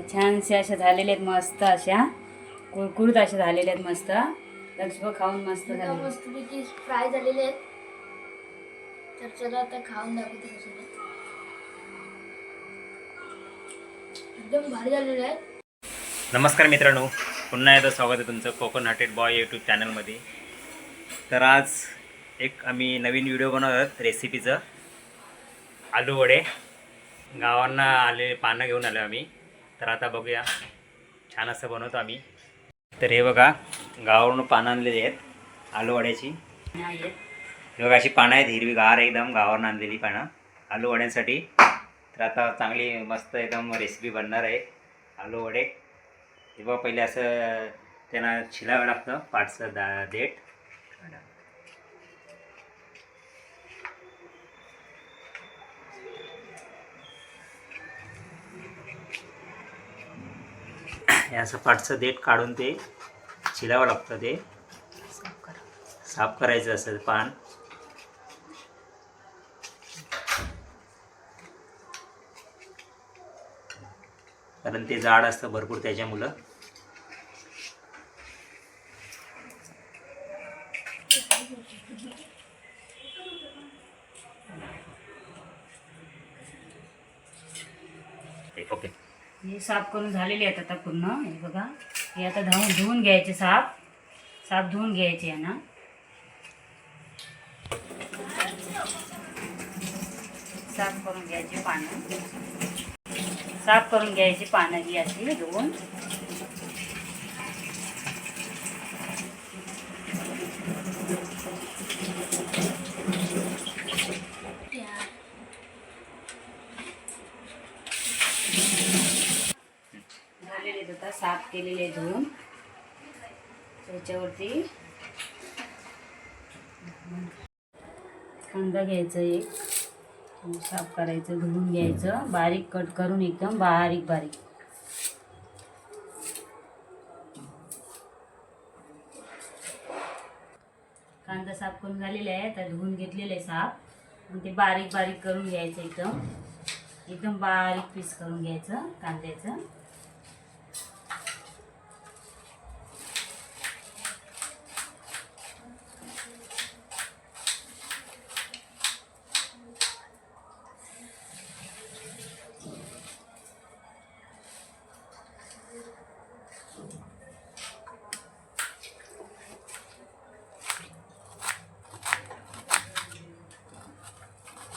छानसे अशा झालेल्या आहेत मस्त अशा कुरकुरीत अशा झालेल्या आहेत मस्त. लक्ष्म खाऊन मस्त झाले मस्तपैकी फ्राय झालेले आहेत. तर चला आता खाऊन दाखवते. एकदम भारी झालेले आहेत. नमस्कार मित्रांनो पुन्हा एकदा स्वागत आहे तुमचं कोकण हाटेड बॉय यूट्यूब चॅनलमध्ये तर आज एक आम्ही नवीन व्हिडिओ बनवत आहोत रेसिपीचं आलू वडे गावांना आले पानं घेऊन आलो आम्ही. तर आता बघूया. छान असं बनवतो आम्ही. तर हे बघा गावावरून पानं आणलेली आहेत आलूवड्याची. हे बघा अशी पानं आहेत हिरवी गार एकदम गावावरून आणलेली पानं. आलूवड्यांसाठी. तर आता चांगली मस्त एकदम रेसिपी बनणार आहे आलूवडे. हे बघा पहिले असं त्यांना शिलावं लागतं पाठचं दा देठ. हे असं पाठचं देठ काढून ते छिलावं लागतं ते. साफ करायचं असं पान. कारण ते जाड असतं भरपूर त्याच्यामुळं ओके हे साफ करून झालेले आहेत आता पूर्ण. हे बघा. हे आता धावून धुवून घ्यायचे साफ. साफ धुवून घ्यायचे यांना. साफ करून घ्यायची पानं. साफ करून घ्यायची पानं ही अशी धुवून झालेले आहेत आता साफ केलेले आहे धुवून. त्याच्यावरती कांदा घ्यायचा एक. साफ करायचं धुवून घ्यायचं. बारीक कट करून एकदम बारीक बारीक. कांदा साफ करून झालेला आहे आता धुवून घेतलेलं आहे साफ. आणि ते बारीक बारीक करून घ्यायचं एकदम. एकदम बारीक पीस करून घ्यायचं कांद्याचं.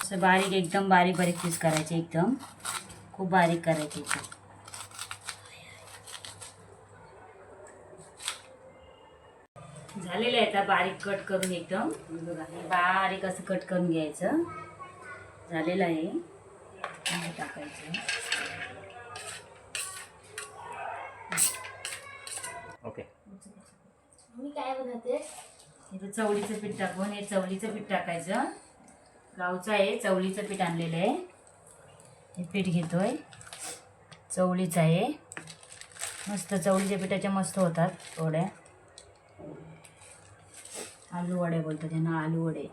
असं बारीक एकदम बारीक बारीक पीस करायचे एकदम. खूप बारीक करायचे एकदम झालेलं आहे आता बारीक कट करून एकदम. बारीक असं कट करून घ्यायचं. झालेलं आहे. टाकायचं. ओके. मी काय बनवते? इथं चवळीचं पीठ टाकून हे चवळीचं पीठ टाकायचं. गावचं आहे चवळीचं पीठ आणलेलं आहे. हे पीठ घेतोय. चवळीचं आहे. मस्त चवळीच्या पिठाच्या मस्त होतात थोड्या आलू वडे बोलतो त्यांना आलू वडे.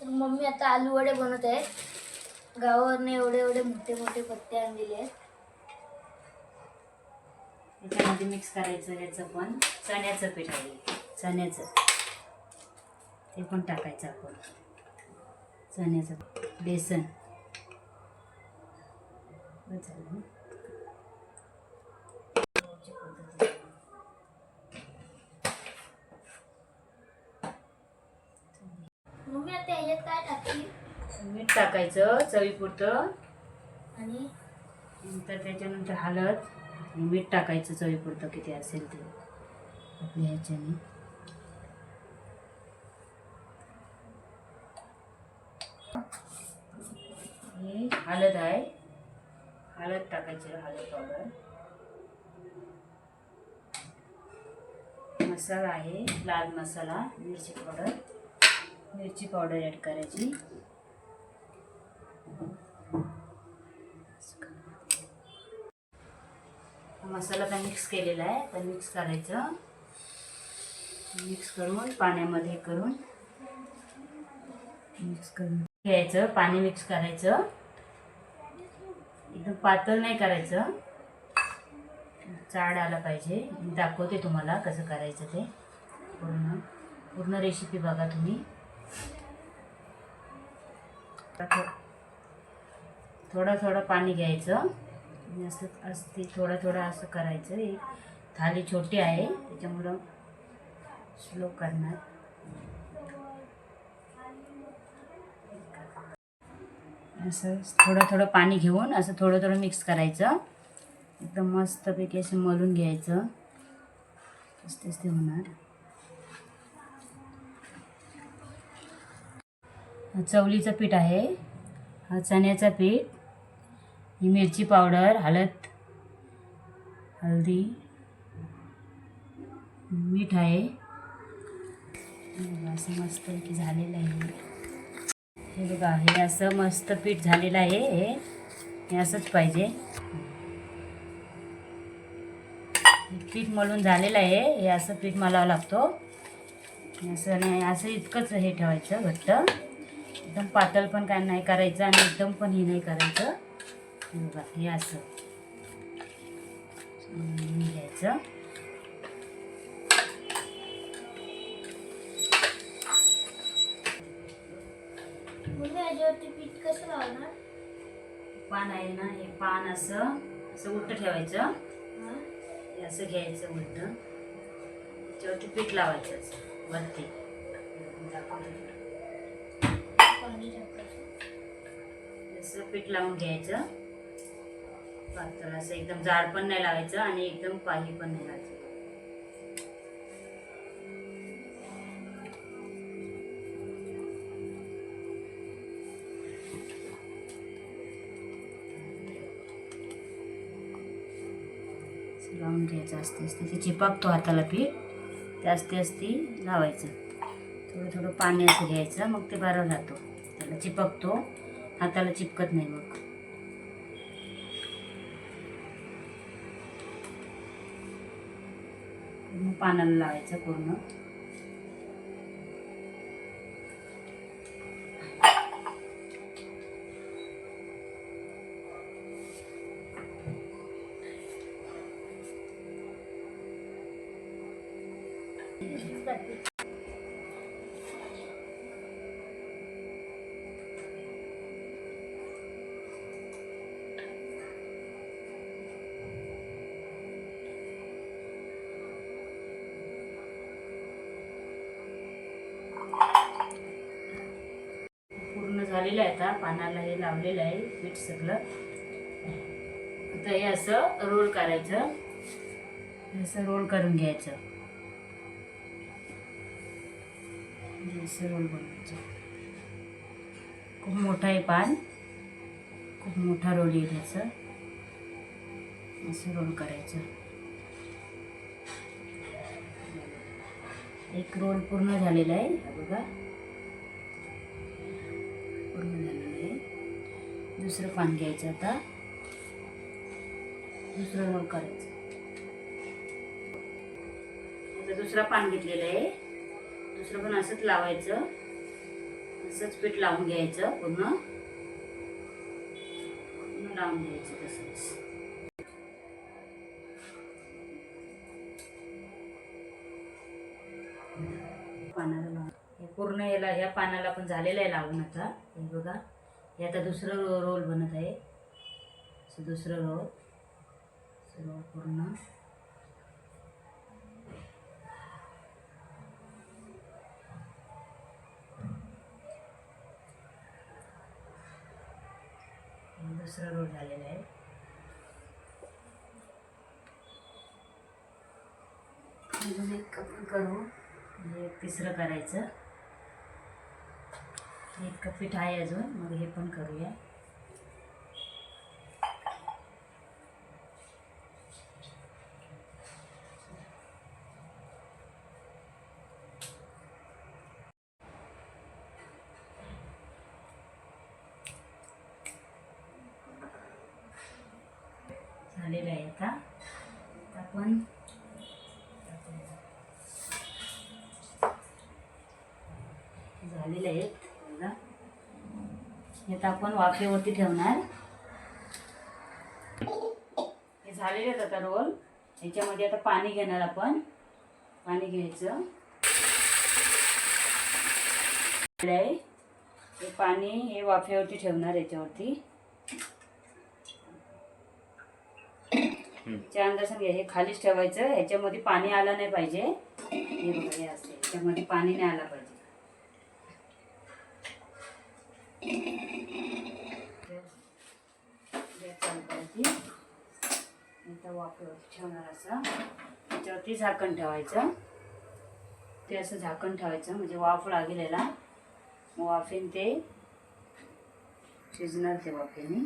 तर मम्मी आता आलू वडे बनवत आहे गावावरने एवढे एवढे मोठे मोठे पत्ते आणलेले आहेत. त्याच्यामध्ये मिक्स करायचं ह्याचं पण चण्याचं पीठ आहे. चण्याचं. ते पण टाकायचं आपण. चण्याचं बेसन. बस झालं ना? मम्मी आता ह्याच्यात काय टाकतील मीठ टाकायचं चवीपुरतं. आणि? नंतर त्याच्यानंतर हळद. मीठ टाकायचं चवीपुरतं किती असेल ते. आपल्या ह्याच्याने हे हळद आहे. हळद टाकायची हळद पावडर मसाला आहे लाल मसाला मिरची पावडर. मिरची पावडर ॲड करायची. मसाला तर मिक्स केलेला आहे तर मिक्स करायचं. मिक्स करून पाण्यामध्ये करून. मिक्स करून घ्यायचं पाणी मिक्स करायचं. एकदम पातळ नाही करायचं. चाड आला पाहिजे. मी दाखवते तुम्हाला कसं करायचं ते. पूर्ण पूर्ण रेसिपी बघा तुम्ही. थोडं थोडं पाणी घ्यायचं. असं असते थोडं थोडं असं करायचं. थाली छोटी आहे. त्याच्यामुळं स्लो करणार. असं थोडं थोडं पाणी घेऊन असं थोडं थोडं मिक्स करायचं. एकदम मस्तपैकी असं मलून घ्यायचं. तेच तेच ते होणार. चवलीचं पीठ आहे. हा चण्याचं पीठ ही मिरची पावडर हळद हळदी मीठ आहे. असं मस्तपैकी झालेलं आहे. हे बघा हे असं मस्त पीठ झालेलं आहे. हे हे असंच पाहिजे. पीठ मळून झालेलं आहे. हे असं पीठ मलावं लागतो. असं नाही असं इतकंच हे ठेवायचं घट्ट. एकदम पातळ पण काय नाही करायचं आणि एकदम पण हे नाही करायचं. हे बघा हे असं. घ्यायचं. याच्यावरती पीठ कसं लावणार? पान आहे ना हे पान असं असं उलटं ठेवायचं. हा? हे असं घ्यायचं उलट. त्याच्यावरती पीठ लावायचं असं वरती. दाखवते. पाणी टाकायचं. असं पीठ लावून घ्यायचं. पातळ असं एकदम जाड पण नाही लावायचं आणि एकदम पाही पण नाही लावायचं. लावून घ्यायचं असते असते. ते चिपकतो हाताला पीठ. ते असते असते लावायचं. थोडं थोडं पाणी असं घ्यायचं. मग ते बरं राहतो. त्याला चिपकतो. हाताला चिपकत नाही मग. पानाला लावायचं पूर्ण. झालेलं आहे आता पानाला हे लावलेलं आहे पीठ सगळं. आता हे असं रोल करायचं. असं रोल करून घ्यायचं. असं रोल बनवायचं खूप मोठा आहे पान. खूप मोठा रोल येईल याचं. असं रोल करायचं. एक रोल पूर्ण झालेला आहे बघा. दुसरं पान घ्यायचं आता. दुसरं रोल करायचं. आता दुसरा पान घेतलेलं आहे. दुसरं पण असंच लावायचं. असंच पीठ लावून घ्यायचं पूर्ण. पूर्ण लावून घ्यायचं तसंच. पानाला लावून पूर्ण याला ह्या पानाला पण झालेलं आहे लावून आता. हे बघा. हे आता दुसरं रो रोल बनत आहे. असं दुसरं रोल असं रोल पूर्ण. दुसरा दुसरं रोल झालेलं आहे. अजून एक करू. म्हणजे तिसरं करायचं. एक कप पीठ आहे अजून मग हे पण करूया झालेलं आहे आता आता आपण झालेले आहेत बघा हे आता आपण वाफेवरती ठेवणार. हे झालेले आहेत आता रोल. याच्यामध्ये आता पाणी घेणार आपण. पाणी घ्यायचं. हे पाणी हे वाफेवरती ठेवणार याच्यावरती. च्या अंदाजाने घ्या हे खालीच ठेवायचं. ह्याच्यामध्ये पाणी आलं नाही पाहिजे. हे बघा हे असते ह्याच्यामध्ये पाणी नाही आलं पाहिजे गॅस चालू करायची आता वाफेवरती ठेवणार असं. त्याच्यावरती झाकण ठेवायचं. ते असं झाकण ठेवायचं म्हणजे वाफ लागलेला वाफेन ते. शिजणार ते वाफेने.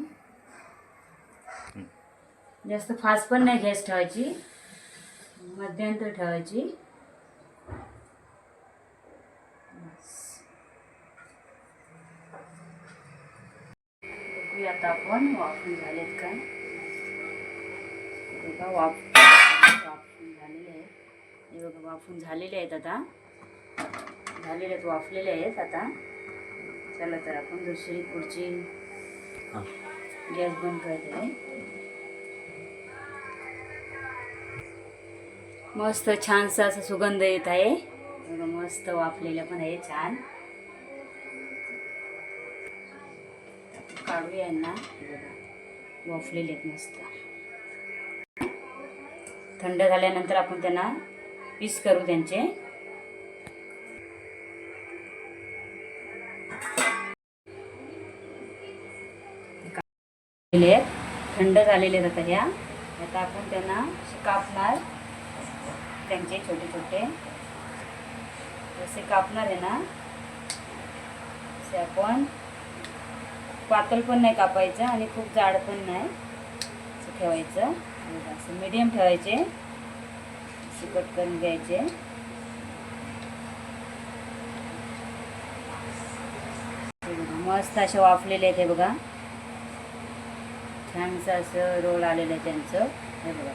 जास्त फास्ट पण नाही गॅस ठेवायची. मध्यंतर ठेवायची. बघूया आता आपण वाफून झालेत का. बघा वाफ वाफून झालेले आहेत. हे बघा वाफून झालेले आहेत आता. झालेले आहेत वाफलेले आहेत आता. चला तर आपण दुसरी पुढची गॅस बंद करते. मस्त छानसा असा सुगंध येत आहे. बघा, मस्त वाफलेल्या पण आहे छान. काढूया यांना. बघा, वाफलेले आहेत मस्त. थंड झाल्यानंतर आपण त्यांना पीस करू त्यांचे. झालेले थंड झालेले आहेत आता ह्या. आता आपण त्यांना असे कापणार त्यांचे छोटे छोटे. जसे कापणार आहे ना असे आपण पातळ पण नाही कापायचं आणि खूप जाड पण नाही असं ठेवायचं. असं मीडियम ठेवायचे. असे कट करून घ्यायचे. मस्त असे वाफलेले आहेत हे बघा. छानसं असं रोल आलेलं आहे त्यांचं. हे बघा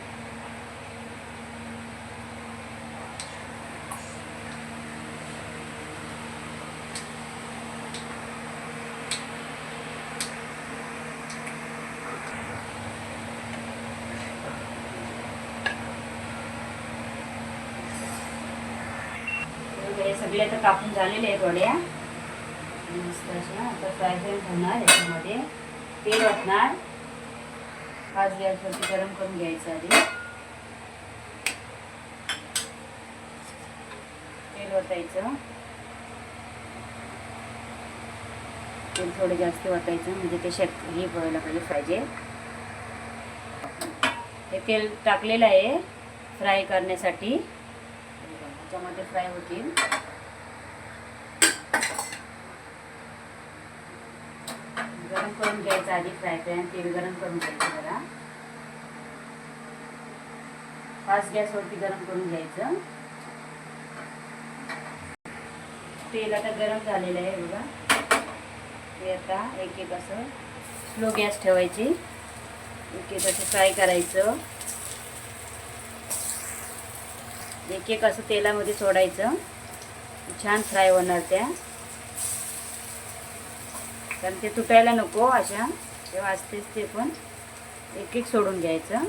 हे सगळे झालेल्या आहे झालेले वड्या मस्त अशा आता फ्राय करून होणार याच्यामध्ये. तेल वाटणार पाच गॅसवरती गरम करून घ्यायचं आधी. तेल वाटायचं तेल थोडं जास्त वाटायचं म्हणजे ते शेत हे व्हायला पाहिजे पाहिजे. हे तेल टाकलेलं आहे फ्राय करण्यासाठी. त्याच्यामध्ये फ्राय होतील. गरम करून घ्यायचं आधी फ्राय पॅन तेल गरम करून घ्यायचं जरा. फास्ट गॅसवरती गरम करून घ्यायचं. तेल आता गरम झालेलं आहे बघा. ते आता एक एक असं स्लो गॅस ठेवायची. एक एक असं फ्राय करायचं. एक एक असं तेलामध्ये सोडायचं. छान फ्राय होणार त्या. कारण ते तुटायला नको अशा. ते वाचतेच ते पण. एक एक सोडून घ्यायचं.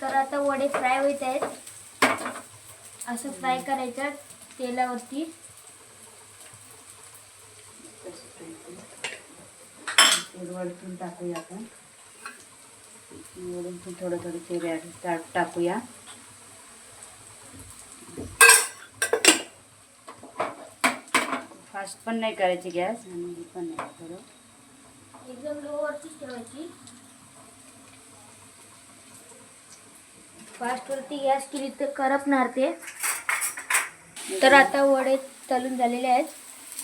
तर आता वडे फ्राय होत आहेत. असं फ्राय करायचं तेलावरती. वरतून टाकूया आपण. वरून पण थोडं थोडं तेल ॲड टाकूया. फास्ट पण नाही करायची गॅस आणि पण नाही थोडं एकदम लो ठेवायची. फास्ट वरती गॅस केली तर करपणार ते. तर आता वडे तळून झालेले आहेत.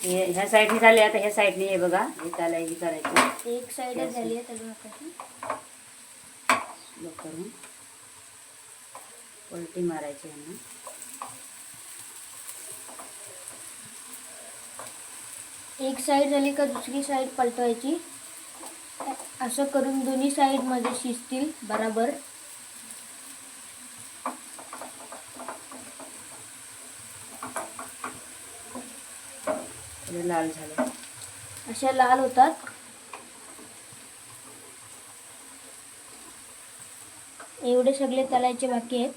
हे ह्या साईडने झाले आता ह्या साईडने हे बघा. हे चालायची करायची. एक साईडच झाली आहे लोक करून पलटी मारायची यांना. एक साईड झाली का दुसरी साईड पलटवायची. असं करून दोन्ही साईडमध्ये शिजतील बराबर. लाल झाले. अशा लाल होतात. एवढे सगळे तलायचे बाकी आहेत.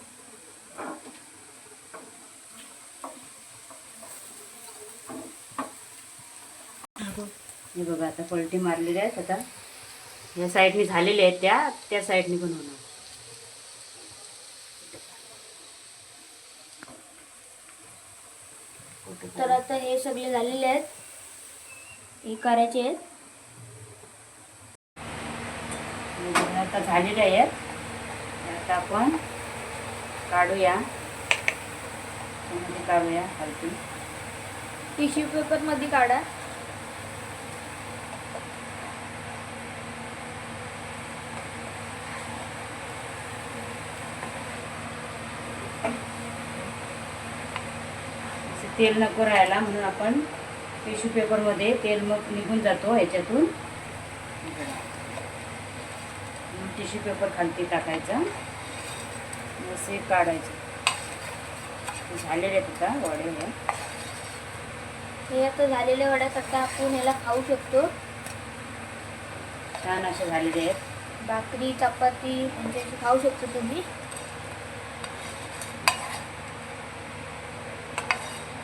हे बघा आता पलटी मारलेल्या आहेत आता. या साईडनी झालेल्या आहेत त्या त्या साईडनी पण होणार. तर आता हे सगळे झालेले करायचे आहेत. आता झालेले आहेत आता आपण काढूया. त्यामध्ये काढूया खालती टिश्यू पेपरमध्ये काढा. तेल नको राहायला म्हणून आपण टिश्यू पेपरमध्ये तेल मग निघून जातो ह्याच्यातून. टिश्यू पेपर खालती टाकायचा. असे काढायचे. झालेले आहेत आता वडे हे. आता झालेल्या वड्यात आता आपण याला खाऊ शकतो. छान असे झालेले आहेत. भाकरी चपाती यांच्याशी खाऊ शकतो तुम्ही.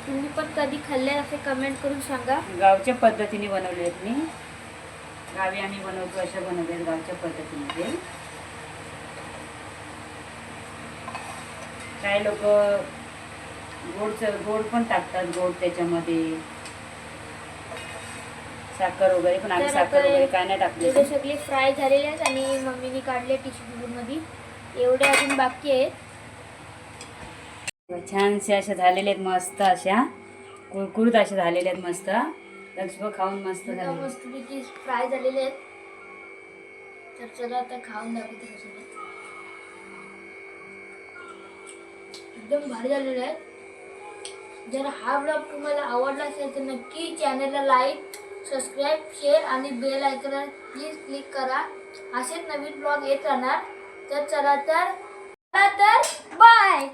तुम्ही पण कधी खाल्ले असे कमेंट करून सांगा. गावच्या पद्धतीने बनवले आहेत मी. गावी आम्ही बनवतो अशा बनवले आहेत गावच्या पद्धतीमध्ये. काही लोक गोडचं गोड पण टाकतात गोड त्याच्यामध्ये. साखर वगैरे पण आम्ही साखर वगैरे काय नाही टाकले सगळे फ्राय झालेले आहेत आणि मम्मीने काढले टिश्यू पेपरमध्ये एवढे अजून बाकी आहेत. छानसे अशा झालेले आहेत मस्त अशा कुरकुरीत अशा झालेले आहेत मस्त. लक्ष्म खाऊन मस्त झाले मस्तपैकी फ्राय झालेले आहेत. तर चला आता खाऊन दाखवते. एकदम भारी झालेले आहेत. जर हा ब्लॉग तुम्हाला आवडला असेल तर नक्की चॅनलला लाईक सबस्क्राईब शेअर आणि बेल आयकॉनला प्लीज क्लिक करा. असेच नवीन ब्लॉग येत राहणार. तर चला तर बाय